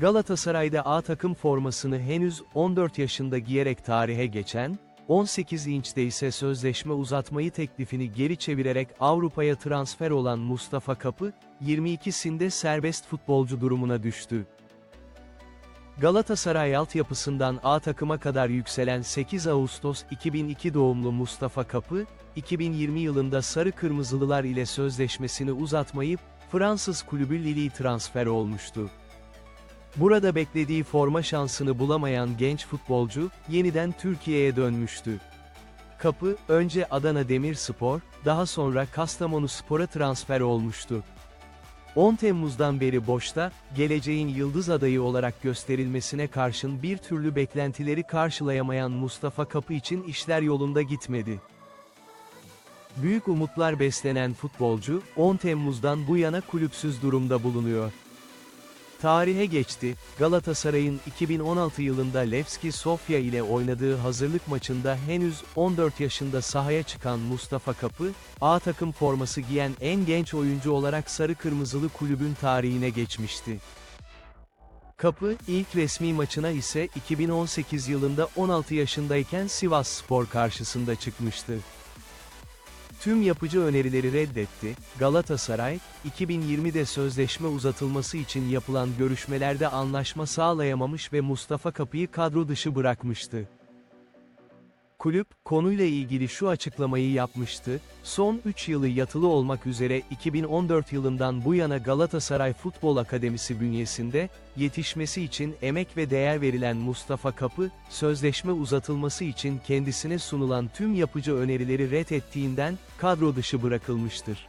Galatasaray'da A takım formasını henüz 14 yaşında giyerek tarihe geçen, 18 inçte ise sözleşme uzatmayı teklifini geri çevirerek Avrupa'ya transfer olan Mustafa Kapı, 22'sinde serbest futbolcu durumuna düştü. Galatasaray altyapısından A takıma kadar yükselen 8 Ağustos 2002 doğumlu Mustafa Kapı, 2020 yılında Sarı Kırmızılılar ile sözleşmesini uzatmayıp, Fransız kulübü Lille'ye transfer olmuştu. Burada beklediği forma şansını bulamayan genç futbolcu, yeniden Türkiye'ye dönmüştü. Kapı, önce Adana Demirspor, daha sonra Kastamonu Spor'a transfer olmuştu. 10 Temmuz'dan beri boşta, geleceğin yıldız adayı olarak gösterilmesine karşın bir türlü beklentileri karşılayamayan Mustafa Kapı için işler yolunda gitmedi. Büyük umutlar beslenen futbolcu, 10 Temmuz'dan bu yana kulüpsüz durumda bulunuyor. Tarihe geçti, Galatasaray'ın 2016 yılında Levski Sofya ile oynadığı hazırlık maçında henüz 14 yaşında sahaya çıkan Mustafa Kapı, A takım forması giyen en genç oyuncu olarak Sarı Kırmızılı kulübün tarihine geçmişti. Kapı, ilk resmi maçına ise 2018 yılında 16 yaşındayken Sivas Spor karşısında çıkmıştı. Tüm yapıcı önerileri reddetti, Galatasaray, 2020'de sözleşme uzatılması için yapılan görüşmelerde anlaşma sağlayamamış ve Mustafa Kapı'yı kadro dışı bırakmıştı. Kulüp, konuyla ilgili şu açıklamayı yapmıştı, son 3 yılı yatılı olmak üzere 2014 yılından bu yana Galatasaray Futbol Akademisi bünyesinde, yetişmesi için emek ve değer verilen Mustafa Kapı, sözleşme uzatılması için kendisine sunulan tüm yapıcı önerileri ret ettiğinden, kadro dışı bırakılmıştır.